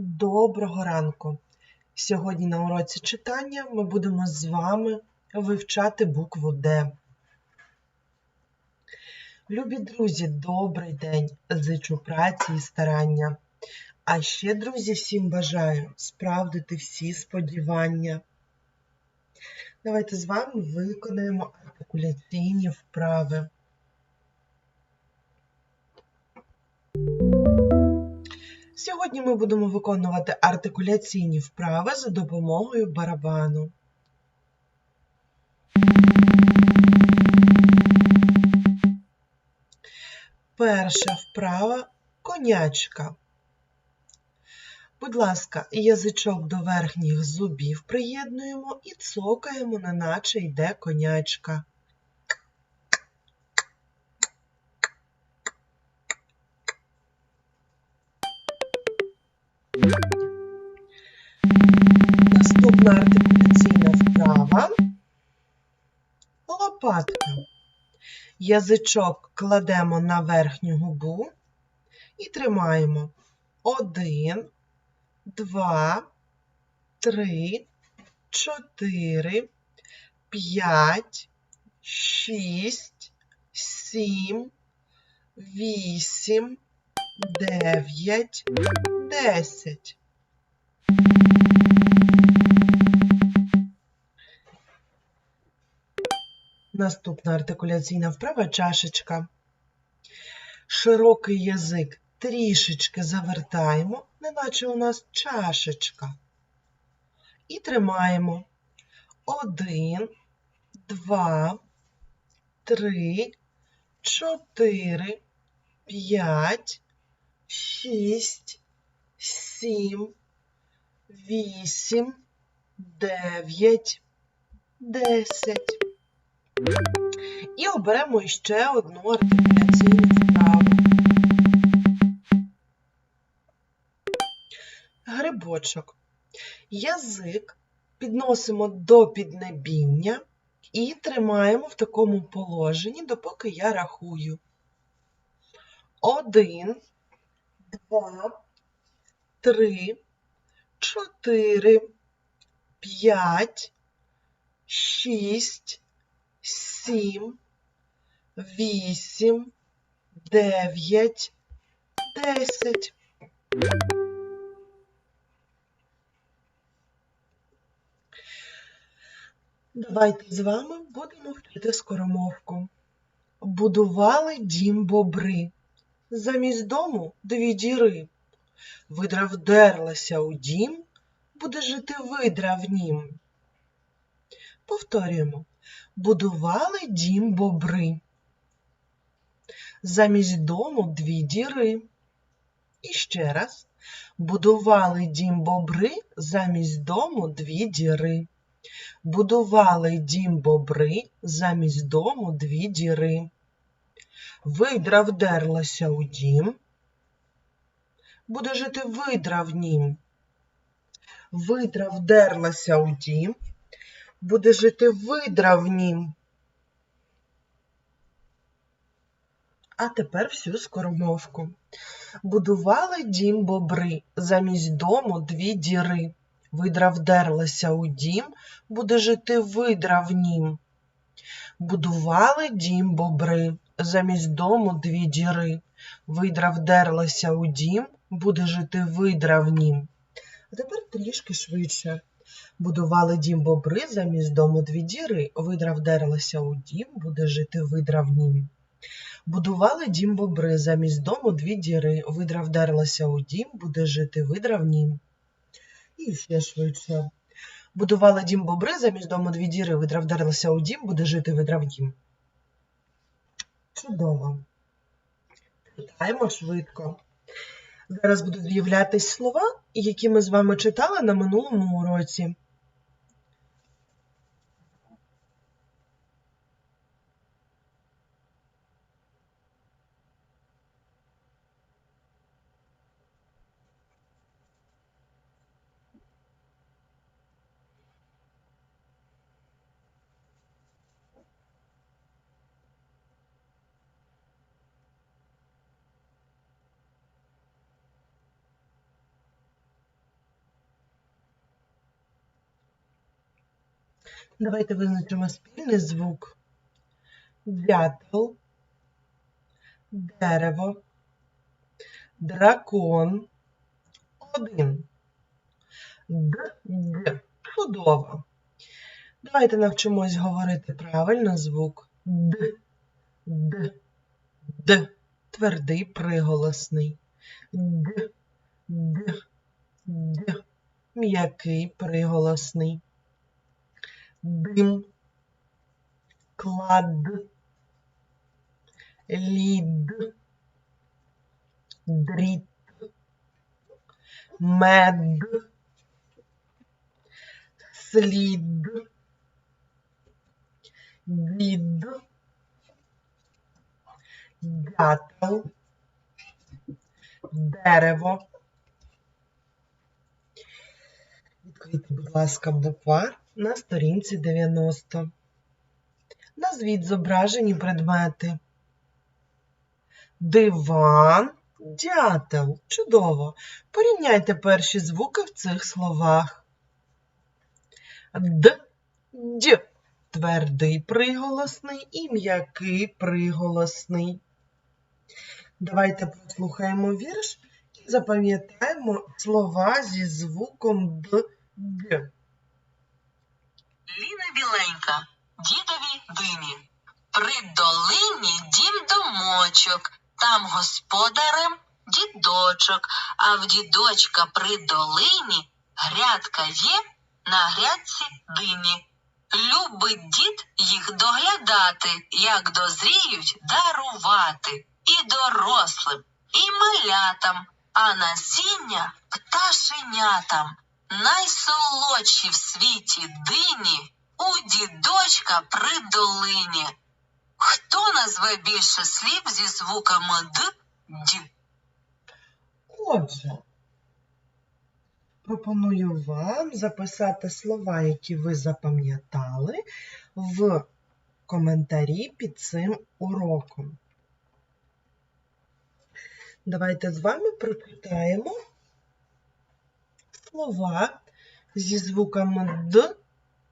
Доброго ранку! Сьогодні на уроці читання ми будемо з вами вивчати букву Д. Любі друзі, добрий день! Зичу праці і старання. А ще, друзі, всім бажаю справдити всі сподівання. Давайте з вами виконаємо артикуляційні вправи. Сьогодні ми будемо виконувати артикуляційні вправи за допомогою барабану. Перша вправа конячка. Будь ласка, язичок до верхніх зубів приєднуємо і цокаємо, неначе йде конячка. Лопатка. Язичок кладемо на верхню губу і тримаємо. Один, два, три, чотири, п'ять, шість, сім, вісім, дев'ять, десять. Наступна артикуляційна вправа чашечка. Широкий язик трішечки завертаємо, неначе у нас чашечка. І тримаємо. Один, два, три, чотири, п'ять, шість, сім, вісім, дев'ять, десять. І оберемо ще одну артикуляційну вправу. Грибочок. Язик підносимо до піднебіння і тримаємо в такому положенні, допоки я рахую. Один, два, три, чотири, п'ять, шість, сім, вісім, дев'ять, десять. Давайте з вами будемо вчити скоромовку. Будували дім бобри. Замість дому дві діри. Видра вдерлася у дім, буде жити видра в нім. Повторюємо. Будували дім бобри. Замість дому дві діри. І ще раз. Будували дім бобри, замість дому дві діри. Будували дім бобри, замість дому дві діри. Видра вдерлася у дім. Буде жити видра в нім. Видра вдерлася у дім буде жити видра в нім. А тепер всю скоромовку. Будували дім бобри, замість дому дві діри. Видра вдерлася у дім, буде жити видра в нім. Будували дім бобри, замість дому дві діри. Видра вдерлася у дім, буде жити видра в нім. А тепер трішки швидше. Будували дім бобри, замість дому дві діри. Видра вдерлася у дім, буде жити видра в нім. Будували дім бобри, замість дому дві діри. Видра вдерлася у дім, буде жити видра в нім. І ще швидше. Будували дім бобри, замість дому дві діри. Видра вдерлася у дім, буде жити видра в дім. Чудово. Читаємо швидко. Зараз будуть з'являтись слова, які ми з вами читали на минулому уроці. Давайте визначимо спільний звук. Дятел, дерево, дракон. Один. Д, д. Чудово. Давайте навчимось говорити правильно звук Д, Д, Д. Твердий приголосний. Д, Д, Д. М'який приголосний. Дим, клад, лід, дріт, мед, слід, дід, дятел, дерево. Відкрийте, будь ласка, буквар на сторінці 90. Назвіть зображені предмети. Диван, дятел. Чудово. Порівняйте перші звуки в цих словах. Д, Д. Твердий приголосний і м'який приголосний. Давайте послухаємо вірш і запам'ятаємо слова зі звуком Д, Д. Ліна біленька, дідові дині. При долині дім домочок, там господарем дідочок, а в дідочка при долині грядка є на грядці дині. Любить дід їх доглядати, як дозріють дарувати і дорослим, і малятам, а насіння пташенятам. Найсолодші в світі дині у дідочка при долині. Хто назве більше слів зі звуками д, д? Отже, пропоную вам записати слова, які ви запам'ятали, в коментарі під цим уроком. Давайте з вами прочитаємо слова зі звуками Д,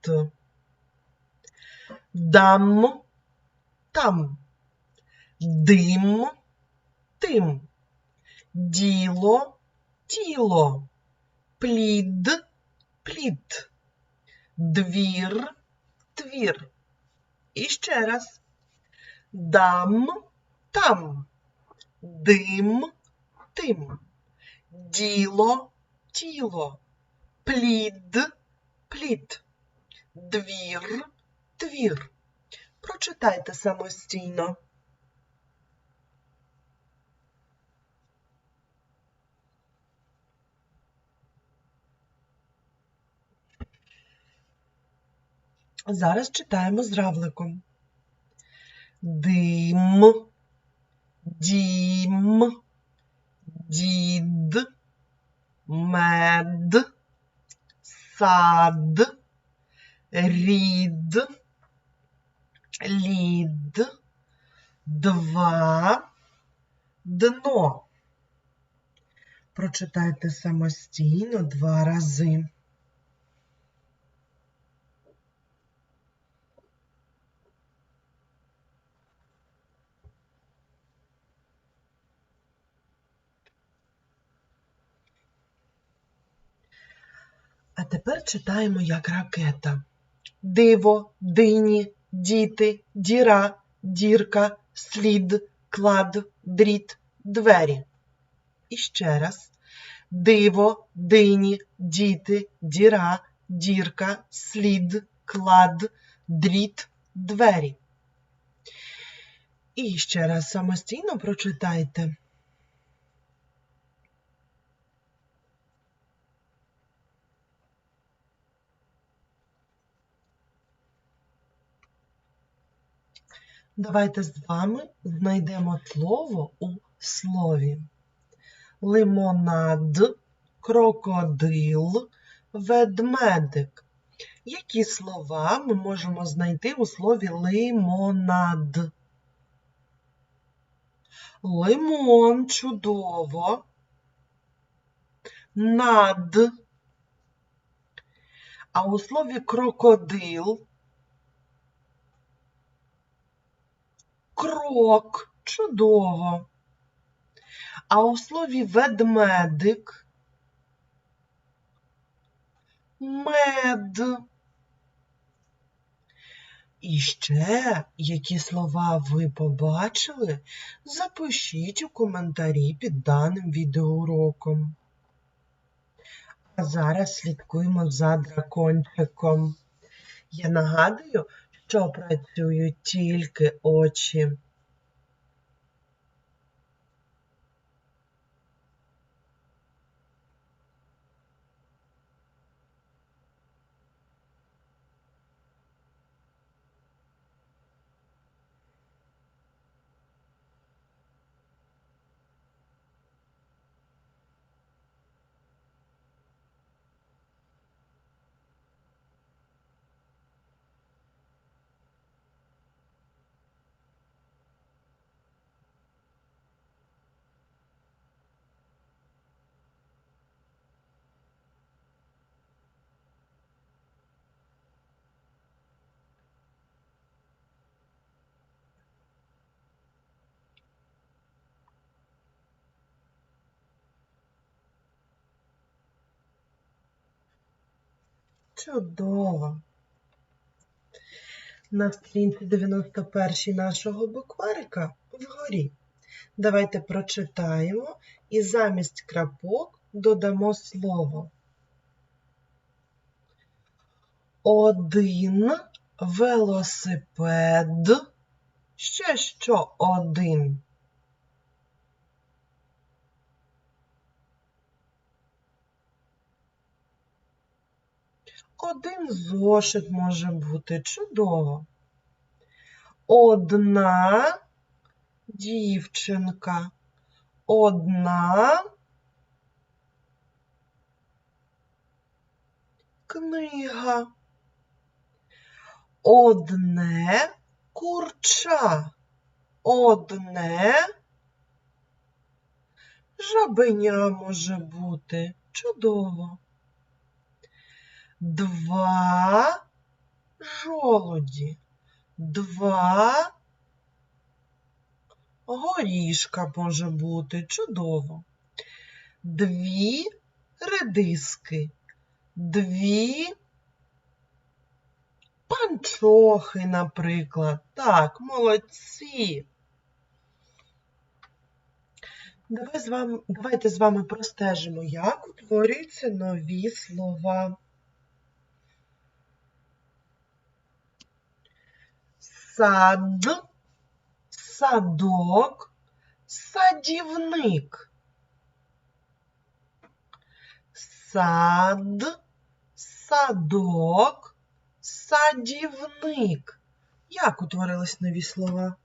Т. Дам, там. Дим, тим. Діло, тіло. Плід, плід. Двір, твір. І ще раз. Дам, там. Дим, тим. Діло, тіло. Плід, плід. Двір, твір. Прочитайте самостійно. Зараз читаємо з равликом. Дим, дім, дід, мед, сад, рід, лід, два, дно. Прочитайте самостійно два рази. А тепер читаємо як ракета. Диво, дині, діти, діра, дірка, слід, клад, дріт, двері. І ще раз. Диво, дині, діти, діра, дірка, слід, клад, дріт, двері. І ще раз самостійно прочитайте. Давайте з вами знайдемо слово у слові. Лимонад, крокодил, ведмедик. Які слова ми можемо знайти у слові лимонад? Лимон чудово. Над. А у слові крокодил крок. Чудово. А у слові ведмедик мед. І ще, які слова ви побачили, запишіть у коментарі під даним відеоуроком. А зараз слідкуємо за дракончиком. Я нагадую, що працюють тільки очі. Чудово. На сторінці 91 нашого букварика вгорі. Давайте прочитаємо і замість крапок додамо слово. Один велосипед. Ще що один? Один зошит може бути чудово. Одна дівчинка. Одна книга. Одне курча. Одне жабеня може бути. Чудово два жолуді, два горішка може бути чудово. Дві редиски, дві панчохи, наприклад. Так, молодці. Давай з вами, давайте з вами простежимо, як утворюються нові слова. Сад, садок, садівник. Сад, садок, садівник. Як утворились нові слова?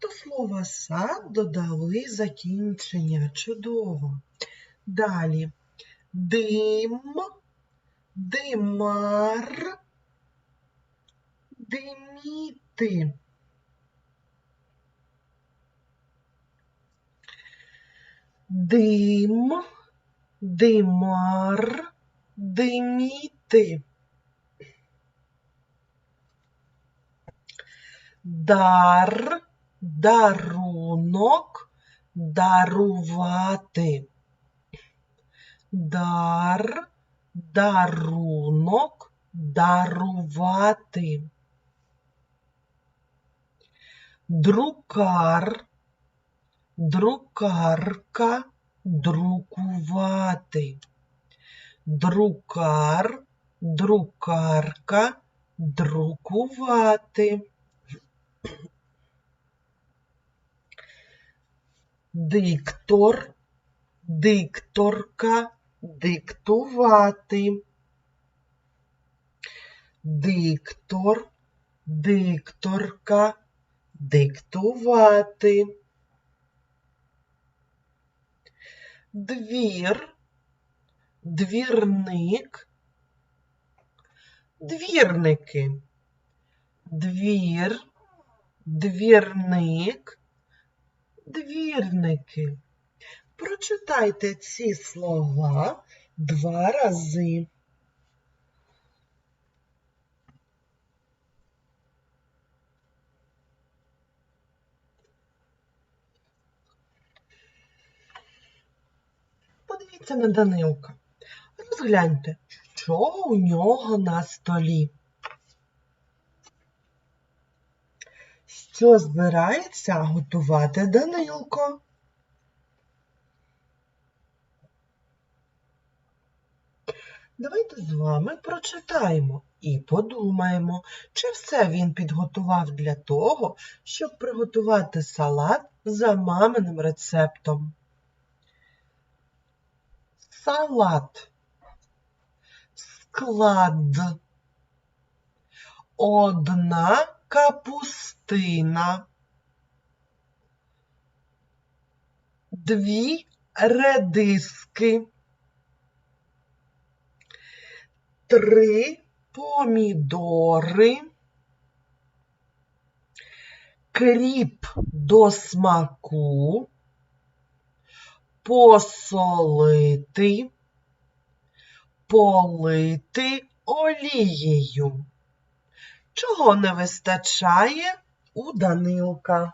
До слова сад додали закінчення. Чудово. Далі дим, димар, диміти. Дим, димар, диміти. Дар, дарунок, дарувати. Дар, дарунок, дарувати. Друкар, друкарка, друкувати. Друкар, друкарка, друкувати. Диктор, дикторка, диктувати. Диктор, дикторка, диктувати. Двір, двірник, двірники. Двір, двірник, двірники. Прочитайте ці слова, два рази. Подивіться на Данилка. Розгляньте, що у нього на столі. Що збирається готувати Данилко? Давайте з вами прочитаємо і подумаємо, чи все він підготував для того, щоб приготувати салат за маминим рецептом. Салат. Склад. Одна капустина. Дві редиски. Три помідори. Кріп до смаку. Посолити. Полити олією. Чого не вистачає у Данилка?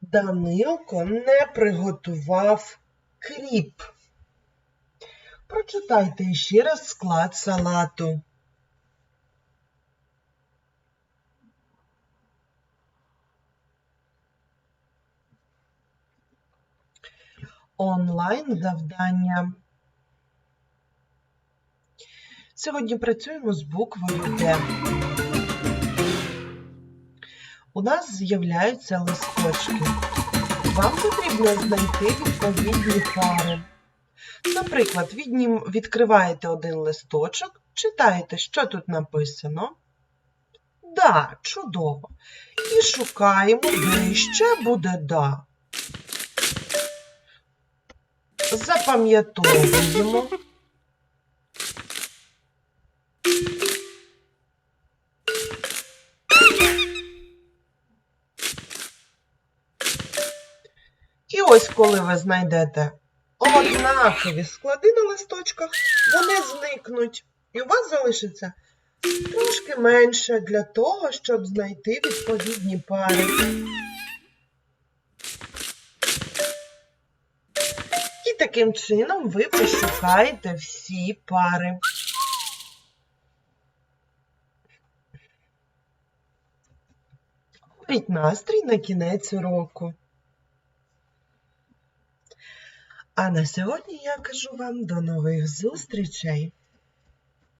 Данилко не приготував кріп. Прочитайте ще раз склад салату. Онлайн завдання. Сьогодні працюємо з буквою Д. У нас з'являються листочки. Вам потрібно знайти відповідні пари. Наприклад, віднім, відкриваєте один листочок, читаєте, що тут написано. Да, чудово. І шукаємо, де ще буде да. Запам'ятовуємо. І ось коли ви знайдете однакові склади на листочках, вони зникнуть. І у вас залишиться трошки менше для того, щоб знайти відповідні пари. Таким чином ви пошукаєте всі пари. Ловіть настрій на кінець уроку. А на сьогодні я кажу вам до нових зустрічей.